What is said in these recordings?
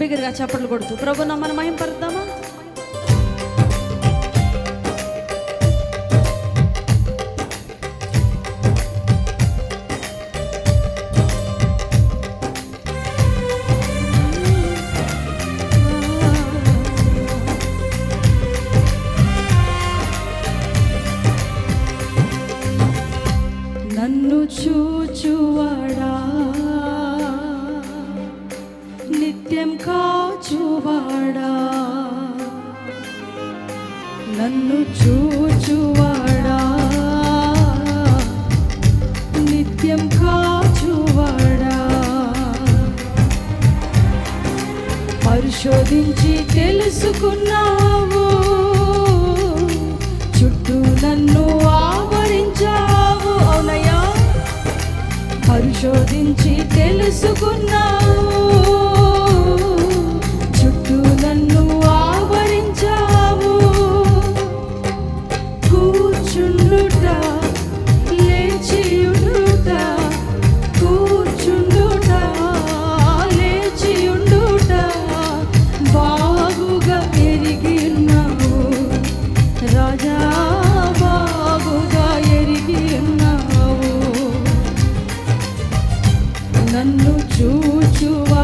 బిగ్గరగా చప్పట్లు కొడుతూ ప్రభు నమ్మని మహింపరుద్దామా? పరుద్దామా నన్ను నన్ను చూచువాడా? నిత్యం కాచువాడా? పరిశోధించి తెలుసుకున్న Choo choo choo.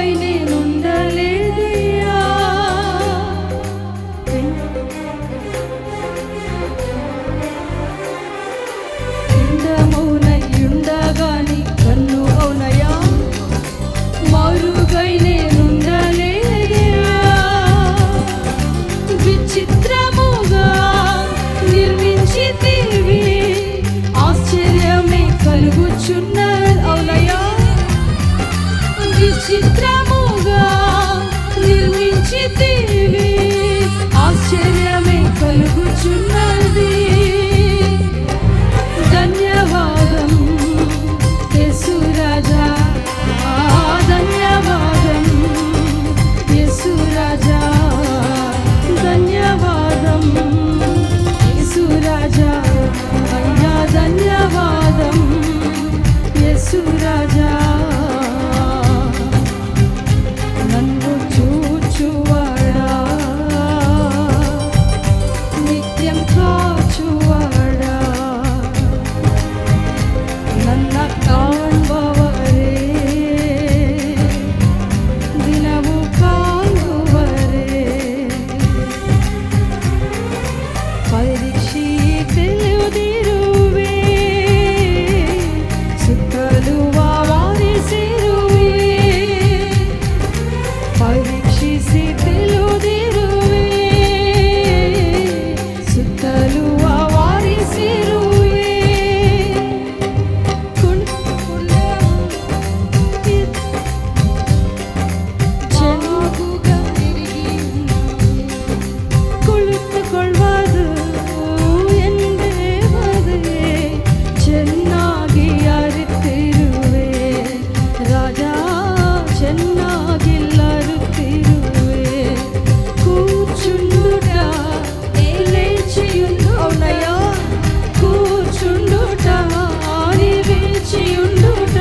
నన్ను చేయుండుట